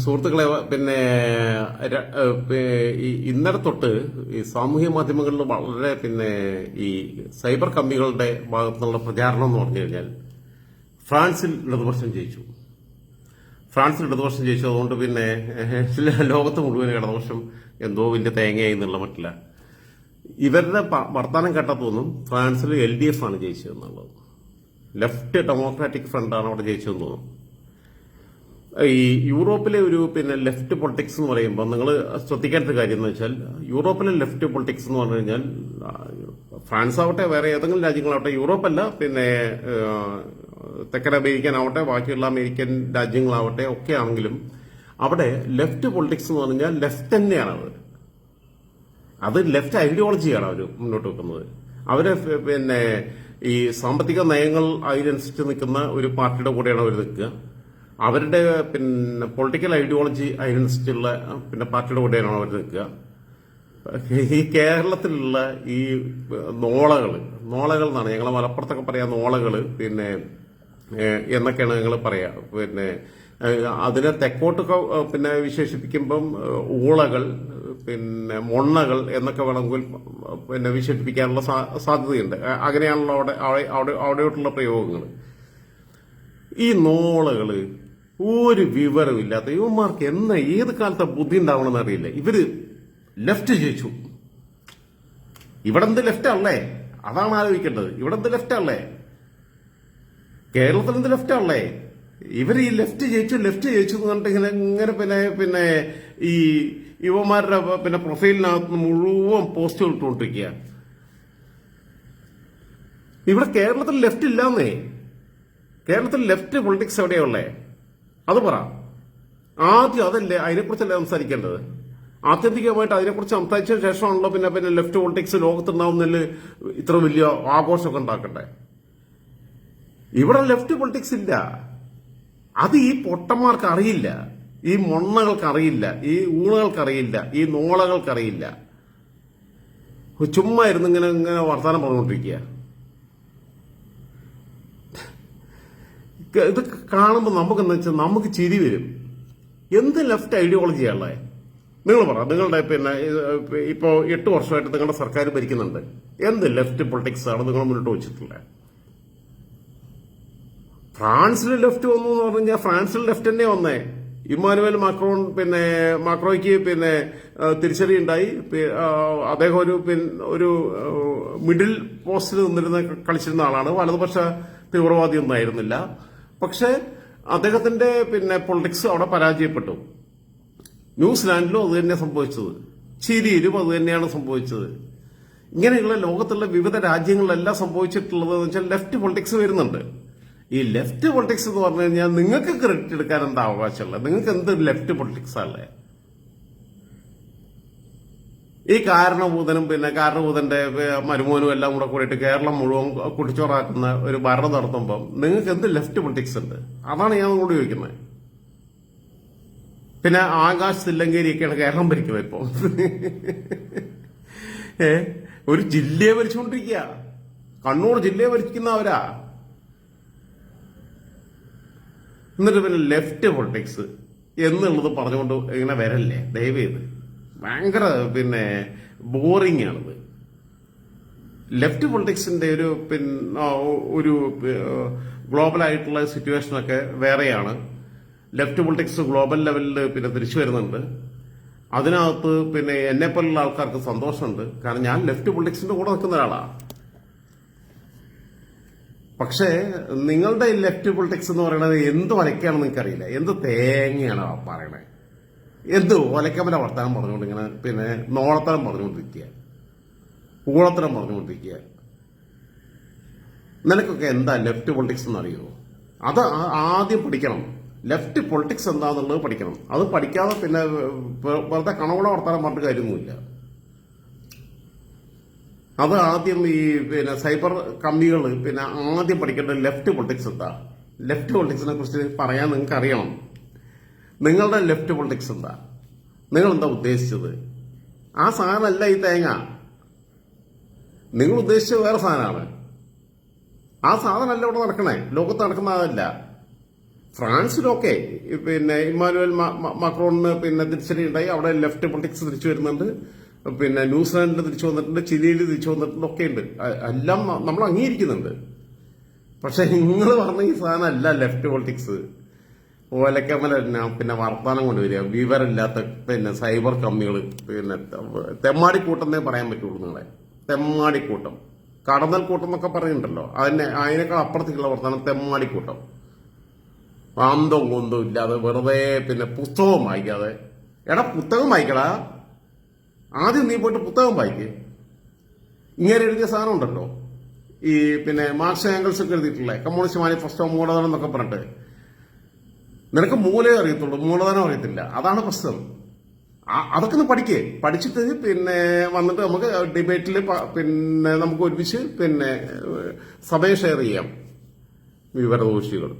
സുഹൃത്തുക്കളെ പിന്നെ ഇന്നലെ തൊട്ട് ഈ സാമൂഹ്യ മാധ്യമങ്ങളിൽ വളരെ പിന്നെ ഈ സൈബർ കമ്പികളുടെ ഭാഗത്തുനിന്നുള്ള പ്രചാരണം എന്ന് പറഞ്ഞു കഴിഞ്ഞാൽ ഫ്രാൻസിൽ ഇടതുപക്ഷം ജയിച്ചു. ഫ്രാൻസിൽ ഇടതുപക്ഷം ജയിച്ചു അതുകൊണ്ട് പിന്നെ ലോകത്ത് മുഴുവൻ ഇടതുപക്ഷം എന്തോ വലിയ തേങ്ങയായി എന്നുള്ള മട്ടില്ല. ഇവരുടെ വർത്തമാനം കേട്ടാൽ തോന്നും ഫ്രാൻസിൽ എൽ ഡി എഫ് ആണ് ജയിച്ചതെന്നുള്ളത് ലെഫ്റ്റ് ഡെമോക്രാറ്റിക് ഫ്രണ്ടാണ് അവിടെ ജയിച്ചതെന്ന് തോന്നുന്നു ഈ യൂറോപ്പിലെ ഒരു പിന്നെ ലെഫ്റ്റ് പൊളിറ്റിക്സ് എന്ന് പറയുമ്പോൾ നിങ്ങൾ ശ്രദ്ധിക്കേണ്ട ഒരു കാര്യം എന്ന് വെച്ചാൽ യൂറോപ്പിലെ ലെഫ്റ്റ് പൊളിറ്റിക്സ് എന്ന് പറഞ്ഞു കഴിഞ്ഞാൽ ഫ്രാൻസ് ആവട്ടെ വേറെ ഏതെങ്കിലും രാജ്യങ്ങളാവട്ടെ യൂറോപ്പല്ല പിന്നെ തെക്കൻ അമേരിക്കൻ ആവട്ടെ ബാക്കിയുള്ള അമേരിക്കൻ രാജ്യങ്ങളാവട്ടെ ഒക്കെ ആണെങ്കിലും അവിടെ ലെഫ്റ്റ് പൊളിറ്റിക്സ് എന്ന് പറഞ്ഞാൽ ലെഫ്റ്റ് തന്നെയാണ് അവർ അത് ലെഫ്റ്റ് ഐഡിയോളജിയാണ് അവർ മുന്നോട്ട് വെക്കുന്നത്. അവർ പിന്നെ ഈ സാമ്പത്തിക നയങ്ങൾ അതിനനുസരിച്ച് നിൽക്കുന്ന ഒരു പാർട്ടിയുടെ കൂടെയാണ് അവർ നിൽക്കുക. അവരുടെ പിന്നെ പൊളിറ്റിക്കൽ ഐഡിയോളജി അതിനനുസരിച്ചുള്ള പിന്നെ പാർട്ടിയുടെ കൂടെയാണ് അവർ നിൽക്കുക. ഈ കേരളത്തിലുള്ള ഈ നോളകൾ നോളകൾ എന്നാണ് ഞങ്ങളെ മലപ്പുറത്തൊക്കെ പറയാ നോളകൾ പിന്നെ എന്നൊക്കെയാണ് ഞങ്ങൾ പറയാ. പിന്നെ അതിനെ തെക്കോട്ടൊക്കെ പിന്നെ വിശേഷിപ്പിക്കുമ്പം ഊളകൾ പിന്നെ മൊണ്ണകൾ എന്നൊക്കെ വേണമെങ്കിൽ പിന്നെ വിശേഷിപ്പിക്കാനുള്ള സാധ്യതയുണ്ട്. അങ്ങനെയാണല്ലോ അവിടെ അവിടെ- അവിടെ അവിടെയോട്ടുള്ള പ്രയോഗങ്ങൾ. ഈ നോളകൾ ഒരു വിവരമില്ലാത്ത ഇവന്മാർക്ക് എന്ന ഏത് കാലത്തെ ബുദ്ധി ഉണ്ടാവണമെന്ന് അറിയില്ല. ഇവർ ലെഫ്റ്റ് ജയിച്ചു. ഇവിടെ എന്ത് ലെഫ്റ്റ് അല്ലേ അതാണ് ആലോചിക്കേണ്ടത്. ഇവിടെ എന്ത് ലെഫ്റ്റ് അല്ലേ കേരളത്തിൽ എന്ത് ലെഫ്റ്റ് അല്ലേ ഇവർ ഈ ലെഫ്റ്റ് ജയിച്ചു ലെഫ്റ്റ് ജയിച്ചു എന്ന് പറഞ്ഞിട്ട് ഇങ്ങനെ ഇങ്ങനെ പിന്നെ പിന്നെ ഈ യുവമാരുടെ പിന്നെ പ്രൊഫൈലിനകത്ത് മുഴുവൻ പോസ്റ്റുകൾ ഇട്ടുകൊണ്ടിരിക്കുക ഇവിടെ കേരളത്തിൽ ലെഫ്റ്റ് ഇല്ലാന്നേ. കേരളത്തിൽ ലെഫ്റ്റ് പൊളിറ്റിക്സ് എവിടെയുള്ളേ അത് പറ. ആദ്യം അതല്ലേ അതിനെക്കുറിച്ചല്ലേ സംസാരിക്കേണ്ടത്? ആത്യന്തികമായിട്ട് അതിനെക്കുറിച്ച് സംസാരിച്ച ശേഷമാണല്ലോ പിന്നെ പിന്നെ ലെഫ്റ്റ് പൊളിറ്റിക്സ് ലോകത്തുണ്ടാവുന്നതിൽ ഇത്ര വലിയ ആഘോഷമൊക്കെ ഉണ്ടാക്കണ്ടേ? ഇവിടെ ലെഫ്റ്റ് പൊളിറ്റിക്സ് ഇല്ല. അത് ഈ പൊട്ടന്മാർക്ക് അറിയില്ല. ഈ മൊണ്ണകൾക്ക് അറിയില്ല. ഈ ഊണകൾക്ക് അറിയില്ല. ഈ നോളകൾക്ക് അറിയില്ല. ചുമ്മാ ഇരുന്ന് ഇങ്ങനെ ഇങ്ങനെ വർത്തമാനം പറഞ്ഞുകൊണ്ടിരിക്കുക. ഇത് കാണുമ്പോൾ നമുക്ക് എന്താ വെച്ചാൽ നമുക്ക് ചിരി വരും. എന്ത് ലെഫ്റ്റ് ഐഡിയോളജിയാണല്ലേ നിങ്ങൾ പറ നിങ്ങളുടെ പിന്നെ ഇപ്പോൾ ഇപ്പോ എട്ട് വർഷമായിട്ട് നിങ്ങളുടെ സർക്കാർ ഭരിക്കുന്നുണ്ട്. എന്ത് ലെഫ്റ്റ് പൊളിറ്റിക്സ് ആണ് നിങ്ങൾ മുന്നോട്ട് വെച്ചിട്ടുള്ളത്? ഫ്രാൻസിൽ ലെഫ്റ്റ് വന്നു എന്ന് പറഞ്ഞു ഫ്രാൻസിൽ ലെഫ്റ്റ് തന്നെ വന്നേ. ഇമ്മാനുവൽ മാക്രോൺ പിന്നെ മാക്രോയ്ക്ക് പിന്നെ തിരിച്ചടി ഉണ്ടായി. അദ്ദേഹം ഒരു ഒരു മിഡിൽ പോസ്റ്റിൽ നിന്നിരുന്ന കളിച്ചിരുന്ന ആളാണ്. വലതുപക്ഷ തീവ്രവാദി ഒന്നും ആയിരുന്നില്ല. പക്ഷെ അദ്ദേഹത്തിന്റെ പിന്നെ പൊളിറ്റിക്സ് അവിടെ പരാജയപ്പെട്ടു. ന്യൂസിലാൻഡിലും അത് തന്നെ സംഭവിച്ചത്. ചിരിയിലും അത് തന്നെയാണ് സംഭവിച്ചത്. ഇങ്ങനെയുള്ള ലോകത്തുള്ള വിവിധ രാജ്യങ്ങളിലെല്ലാം സംഭവിച്ചിട്ടുള്ളത് എന്ന് വെച്ചാൽ ലെഫ്റ്റ് പൊളിറ്റിക്സ് വരുന്നുണ്ട്. ഈ ലെഫ്റ്റ് പൊളിറ്റിക്സ് എന്ന് പറഞ്ഞു കഴിഞ്ഞാൽ നിങ്ങൾക്ക് ക്രെഡിറ്റ് എടുക്കാൻ എന്താ അവകാശമുള്ളത്? നിങ്ങൾക്ക് എന്ത് ലെഫ്റ്റ് പൊളിറ്റിക്സ് അല്ലേ ഈ കാരണഭൂതനും പിന്നെ കാരണഭൂതന്റെ മരുമോനും എല്ലാം കൂടെ കൂടിയിട്ട് കേരളം മുഴുവൻ കുട്ടിച്ചോറാക്കുന്ന ഒരു ഭരണം നടത്തുമ്പം നിങ്ങൾക്ക് എന്ത് ലെഫ്റ്റ് പൊളിറ്റിക്സ് ഉണ്ട്? അതാണ് ഞാൻ കൂടി ചോദിക്കുന്നത്. പിന്നെ ആകാശ് തില്ലങ്കേരിയൊക്കെയാണ് കേരളം ഭരിക്കുന്നത് ഇപ്പോൾ ഏ ഒരു ജില്ലയെ ഭരിച്ചുകൊണ്ടിരിക്കുക. കണ്ണൂർ ജില്ലയെ ഭരിക്കുന്നവരാ. എന്നിട്ട് പിന്നെ ലെഫ്റ്റ് പൊളിറ്റിക്സ് എന്നുള്ളത് പറഞ്ഞുകൊണ്ട് ഇങ്ങനെ വരല്ലേ? ദയവ് ചെയ്ത്. ഭയങ്കര പിന്നെ ബോറിംഗ് ആണത് ലെഫ്റ്റ് പൊളിറ്റിക്സിന്റെ ഒരു പിന്നെ ഒരു ഗ്ലോബൽ ആയിട്ടുള്ള സിറ്റുവേഷനൊക്കെ വേറെയാണ്. ലെഫ്റ്റ് പൊളിറ്റിക്സ് ഗ്ലോബൽ ലെവലിൽ പിന്നെ തിരിച്ചു വരുന്നുണ്ട്. അതിനകത്ത് പിന്നെ എന്നെ പോലുള്ള ആൾക്കാർക്ക് സന്തോഷമുണ്ട്. കാരണം ഞാൻ ലെഫ്റ്റ് പൊളിറ്റിക്സിന്റെ കൂടെ നിൽക്കുന്ന ഒരാളാണ് പക്ഷേ നിങ്ങളുടെ ലെഫ്റ്റ് പൊളിറ്റിക്സ് എന്ന് പറയുന്നത് എന്ത് വരയ്ക്കാണെന്ന് നിങ്ങൾക്കറിയില്ല. എന്ത് തേങ്ങയാണ് പറയണേ? എന്ത് ഒലക്കമല വർത്തമാനം പറഞ്ഞുകൊണ്ട് ഇങ്ങനെ പിന്നെ നോളത്തരം പറഞ്ഞുകൊണ്ടിരിക്കുക. ഊളത്തരം പറഞ്ഞുകൊണ്ടിരിക്കുക. നിനക്കൊക്കെ എന്താ ലെഫ്റ്റ് പൊളിറ്റിക്സ് എന്ന് അറിയോ അത് ആദ്യം പഠിക്കണം. ലെഫ്റ്റ് പൊളിറ്റിക്സ് എന്താന്നുള്ളത് പഠിക്കണം. അത് പഠിക്കാതെ പിന്നെ വെറുതെ കണവള വർത്തമാനം പറഞ്ഞിട്ട് കാര്യമൊന്നുമില്ല. അത് ആദ്യം ഈ പിന്നെ സൈബർ കമ്പികൾ പിന്നെ ആദ്യം പഠിക്കേണ്ട ലെഫ്റ്റ് പൊളിറ്റിക്സ് എന്താ? ലെഫ്റ്റ് പൊളിറ്റിക്സിനെ കുറിച്ച് പറയാൻ നിങ്ങൾക്ക് അറിയണം നിങ്ങളുടെ ലെഫ്റ്റ് പൊളിറ്റിക്സ് എന്താ? നിങ്ങൾ എന്താ ഉദ്ദേശിച്ചത്? ആ സാധനമല്ല ഈ തേങ്ങ. നിങ്ങൾ ഉദ്ദേശിച്ചത് വേറെ സാധനമാണ്. ആ സാധനമല്ല ഇവിടെ നടക്കണേ. ലോകത്ത് നടക്കുന്ന അതല്ല. ഫ്രാൻസിലൊക്കെ പിന്നെ ഇമ്മാനുവൽ മക്രോണിന് പിന്നെ തിരിച്ചടി ഉണ്ടായി. അവിടെ ലെഫ്റ്റ് പൊളിറ്റിക്സ് തിരിച്ചു വരുന്നുണ്ട്. പിന്നെ ന്യൂസിലാൻഡിൽ തിരിച്ചു വന്നിട്ടുണ്ട്. ചിലിയിൽ തിരിച്ചു വന്നിട്ടുണ്ട്. ഒക്കെ ഉണ്ട്. എല്ലാം നമ്മൾ അംഗീകരിക്കുന്നുണ്ട്. പക്ഷെ നിങ്ങൾ പറഞ്ഞ ഈ സാധനം അല്ല ലെഫ്റ്റ് പൊളിറ്റിക്സ്. ഓലക്കമല തന്നെ പിന്നെ വർത്തമാനം കൊണ്ടുവരിക. വിവരമില്ലാത്ത പിന്നെ സൈബർ കമ്മികൾ പിന്നെ തെ- എന്നേ പറയാൻ പറ്റുള്ളൂ നിങ്ങളെ. തെമ്മാടിക്കൂട്ടം കടന്നൽ കൂട്ടം എന്നൊക്കെ പറയുന്നുണ്ടല്ലോ. അതിനെ അതിനേക്കാൾ അപ്പുറത്തേക്കുള്ള വർത്തമാനം തെമ്മാടിക്കൂട്ടം അന്തവും കൊന്തും ഇല്ലാതെ വെറുതെ പിന്നെ പുസ്തകം വായിക്കാതെ. എടാ പുസ്തകം വായിക്കടാ. ആദ്യം നീ പോയിട്ട് പുസ്തകം വായിക്ക്. ഇങ്ങനെ എഴുതിയ സാധനം ഉണ്ടല്ലോ ഈ പിന്നെ മാർക്സ് ആംഗിൾസ് ഒക്കെ എഴുതിയിട്ടില്ലേ കമ്മ്യൂണിസ്റ്റ് മാനിഫെസ്റ്റോ മൂലധനം എന്നൊക്കെ പറഞ്ഞിട്ട്. നിനക്ക് മൂലേ അറിയത്തുള്ളൂ മൂലധനം അറിയത്തില്ല. അതാണ് പ്രശ്നം. അതൊക്കെ ഒന്ന് പഠിക്കേ. പഠിച്ചിട്ട് പിന്നെ വന്നിട്ട് നമുക്ക് ഡിബേറ്റിൽ പിന്നെ നമുക്ക് ഒരുമിച്ച് പിന്നെ സഭയെ ഷെയർ ചെയ്യാം. വിവരദോഷികൾ